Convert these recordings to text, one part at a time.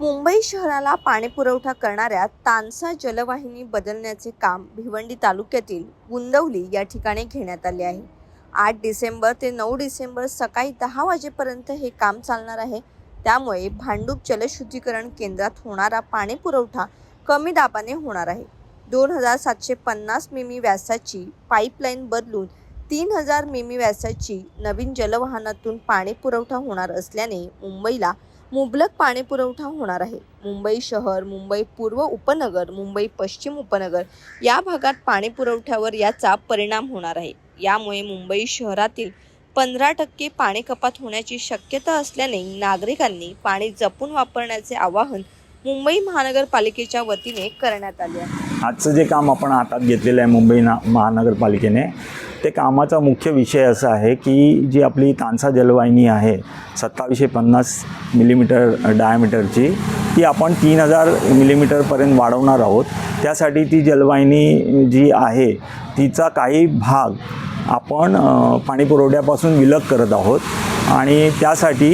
मुंबई शहराला पाणीपुरवठा करणाऱ्या तानसा जलवाहिनी बदलण्याचे काम भिवंडी तालुक्यातील गुंदवली या ठिकाणी घेण्यात आले आहे. आठ डिसेंबर ते नऊ डिसेंबर सकाळी दहा वाजेपर्यंत हे काम चालणार आहे. त्यामुळे भांडूप जलशुद्धीकरण केंद्रात होणारा पाणीपुरवठा कमी दाबाने होणार आहे. दोन हजार सातशे पन्नास मिमी व्यासाची पाईपलाईन बदलून तीन हजार मिमी व्यासाची नवीन जलवाहनातून पाणी पुरवठा होणार असल्याने मुंबईला मुबलक पाणी पुरवठा होणार आहे. मुंबई शहर मुंबई पूर्व उपनगर मुंबई पश्चिम उपनगर या भागात पाणी पुरवठ्यावर याचा परिणाम होणार आहे. यामुळे मुंबई शहरातील पंधरा टक्के पाणी कपात होण्याची शक्यता असल्याने नागरिकांनी पाणी जपून वापरण्याचे आवाहन मुंबई महानगरपालिकेच्या वतीने करण्यात आले आहे. आजचं जे काम आपण हातात घेतलेलं आहे मुंबई ना महानगरपालिकेने ते कामाचा मुख्य विषय असा आहे की जी आपली तानसा जलवाहिनी आहे सत्तावीसशे पन्नास मिलीमीटर डायमीटरची ती आपण तीन हजार मिलीमीटरपर्यंत वाढवणार आहोत. त्यासाठी ती जलवाहिनी जी आहे तिचा काही भाग आपण पाणीपुरवठ्यापासून विलग करत आहोत. आणि त्यासाठी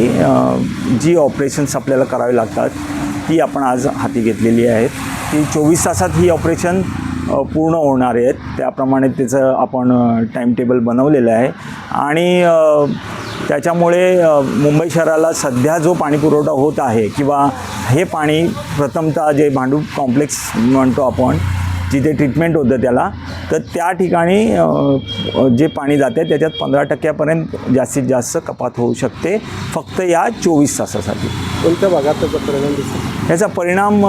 जी ऑपरेशन्स आपल्याला करावी लागतात ती आपण आज हाती घेतलेली आहेत. ती चोवीस तासात ही ऑपरेशन पूर्ण होणार आहेत. त्याप्रमाणे त्याचं आपण टाईमटेबल बनवलेलं आहे. आणि त्याच्यामुळे मुंबई शहराला सध्या जो पाणी पुरवठा होत आहे किंवा हे पाणी प्रथमतः जे भांडूप कॉम्प्लेक्स म्हणतो आपण जिथे ट्रीटमेंट होतं त्याला तर त्या ठिकाणी जे पाणी जाते त्याच्यात पंधरा टक्क्यापर्यंत जास्तीत जास्त कपात होऊ शकते फक्त या चोवीस तासासाठी. कोणत्या भागात त्याचा परिणाम दिसतो? याचा परिणाम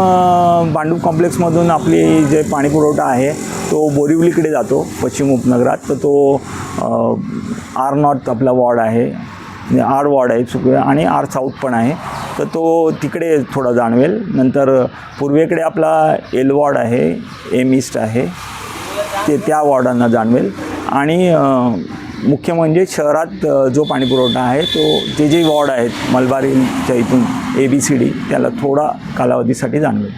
भांडूप कॉम्प्लेक्समधून आपली जे पाणी पुरवठा आहे तो बोरिवलीकडे जातो पश्चिम उपनगरात तर तो आर नॉर्थ आपला वॉर्ड आहे आर वॉर्ड आहे आणि आर साऊथ पण आहे. तर तो तिकडे थोडा जाणवेल. नंतर पूर्वेकडे आपला एल वॉर्ड आहे एम ईस्ट आहे. ते त्या वॉर्डांना जाणवेल. आणि मुख्य म्हणजे शहरात जो पाणीपुरवठा आहे तो जे जे वॉर्ड आहेत मलबारीच्या इथून ए बी सी डी त्याला थोडा कालावधीसाठी जाणवेल.